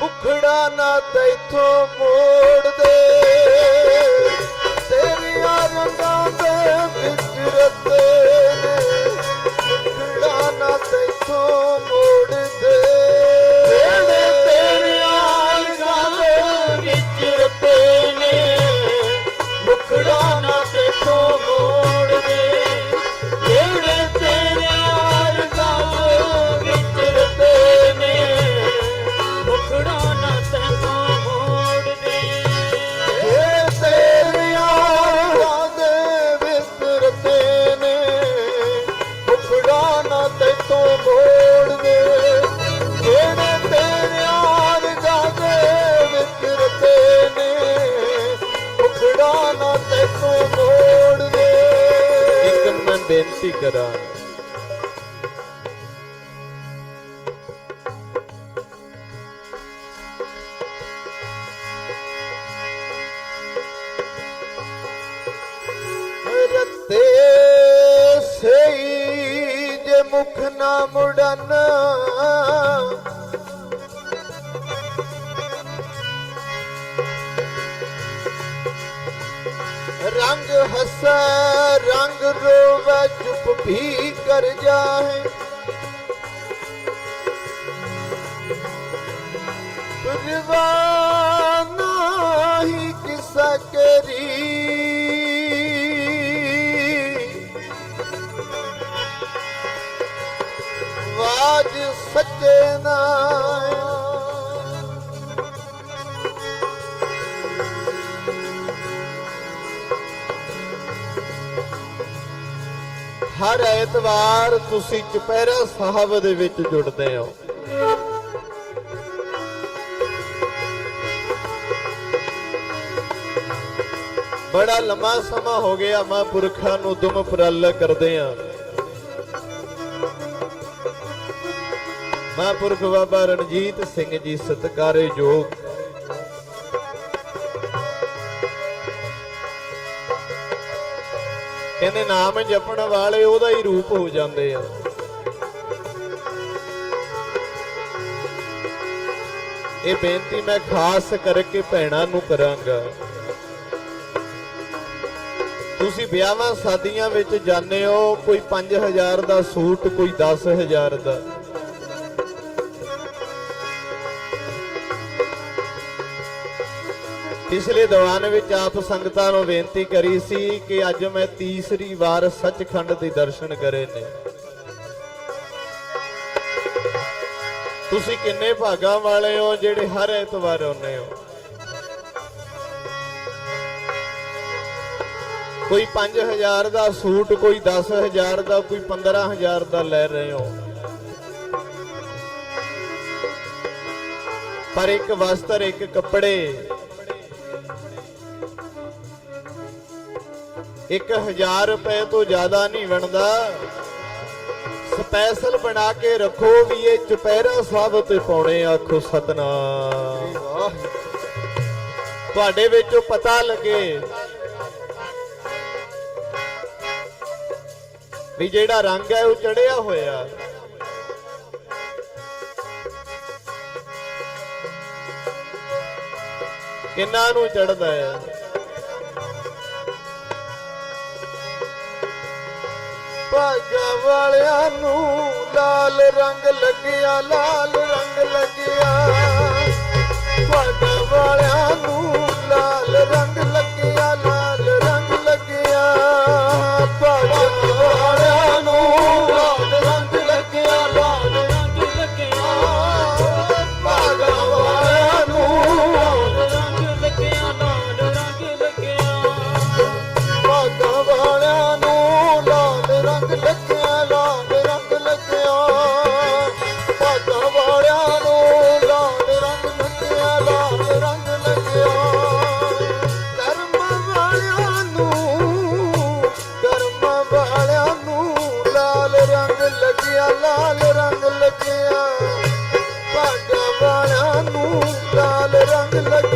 ਮੁਖੜਾ ਨਾ ਤੈਥੋਂ ਮੋੜ ਦੇ। ਤੇਰੀਆਂ ਰੰਗਾਂ ਦੇ ਵਿੱਚ ਬੇਨਤੀ ਕਰਾਂ ਰਤੇ ਸਈ ਜੇ ਮੁਖ ਨਾ ਮੁੜਨ। ਰੰਗ ਹਸੈ ਰੰਗ ਰੋਵੈ ਚੁੱਪ ਵੀ ਕਰ ਜਾਏ ਪਰਵਾਨਾ ਹਰ ਐਤਵਾਰ ਤੁਸੀਂ ਚੁਪਹਿਰਾ ਸਾਹਿਬ ਦੇ ਵਿੱਚ ਜੁੜਦੇ ਹੋ। ਬੜਾ ਲੰਮਾ ਸਮਾਂ ਹੋ ਗਿਆ ਮਹਾਂਪੁਰਖਾਂ ਨੂੰ ਦੁਮ ਪ੍ਰਲ ਕਰਦੇ ਆ। ਮਹਾਂਪੁਰਖ ਬਾਬਾ ਰਣਜੀਤ ਸਿੰਘ ਜੀ ਸਤਿਕਾਰਯੋਗ ਕਹਿੰਦੇ ਨਾਮ ਜਪਣ ਵਾਲੇ ਉਹਦਾ ਹੀ ਰੂਪ ਹੋ ਜਾਂਦੇ ਆ। ਇਹ ਬੇਨਤੀ ਮੈਂ ਖਾਸ ਕਰਕੇ ਭੈਣਾਂ ਨੂੰ ਕਰਾਂਗਾ। ਤੁਸੀਂ ਵਿਆਹਾਂ ਸ਼ਾਦੀਆਂ ਵਿੱਚ ਜਾਂਦੇ ਹੋ, ਕੋਈ 5000 ਦਾ ਸੂਟ, ਕੋਈ 10000 ਦਾ। ਪਿਛਲੇ ਦੀਵਾਨ ਵਿੱਚ ਆਪ ਸੰਗਤਾਂ ਨੂੰ ਬੇਨਤੀ ਕਰੀ ਸੀ ਕਿ ਅੱਜ ਮੈਂ ਤੀਸਰੀ ਵਾਰ ਸੱਚਖੰਡ ਦੇ ਦਰਸ਼ਨ ਕਰੇ ਨੇ। ਤੁਸੀਂ ਕਿੰਨੇ ਭਾਗਾਂ ਵਾਲੇ ਹੋ, ਜਿਹੜੇ ਹਰ ਐਤਵਾਰ ਆਉਂਦੇ ਹੋ? ਕੋਈ 5000 ਦਾ ਸੂਟ, ਕੋਈ 10000 ਦਾ, ਕੋਈ 15000 ਦਾ ਲੈ ਰਹੇ ਹੋ। ਪਰ ਇੱਕ ਵਸਤਰ, ਇੱਕ ਕੱਪੜੇ 1000 ਰੁਪਏ ਤੋਂ ਜ਼ਿਆਦਾ ਨਹੀਂ ਬਣਦਾ ਸਪੈਸ਼ਲ ਬਣਾ ਕੇ ਰੱਖੋ ਵੀ ਇਹ ਚੁਪਹਿਰਾ ਸਾਹਿਬ ਤੇ ਪਾਉਣੇ ਆਖੋ ਸਤਨਾਮ। ਤੁਹਾਡੇ ਵਿੱਚੋਂ ਪਤਾ ਲੱਗੇ ਵੀ ਜਿਹੜਾ ਰੰਗ ਹੈ ਉਹ ਚੜਿਆ ਹੋਇਆ। ਕਿੰਨਾ ਨੂੰ ਚੜਦਾ ਹੈ? ਭਾਗਾ ਵਾਲਿਆਂ ਨੂੰ ਲਾਲ ਰੰਗ ਲੱਗਿਆ ਲਾਲ ਰੰਗ ਲੱਗਿਆ। दिल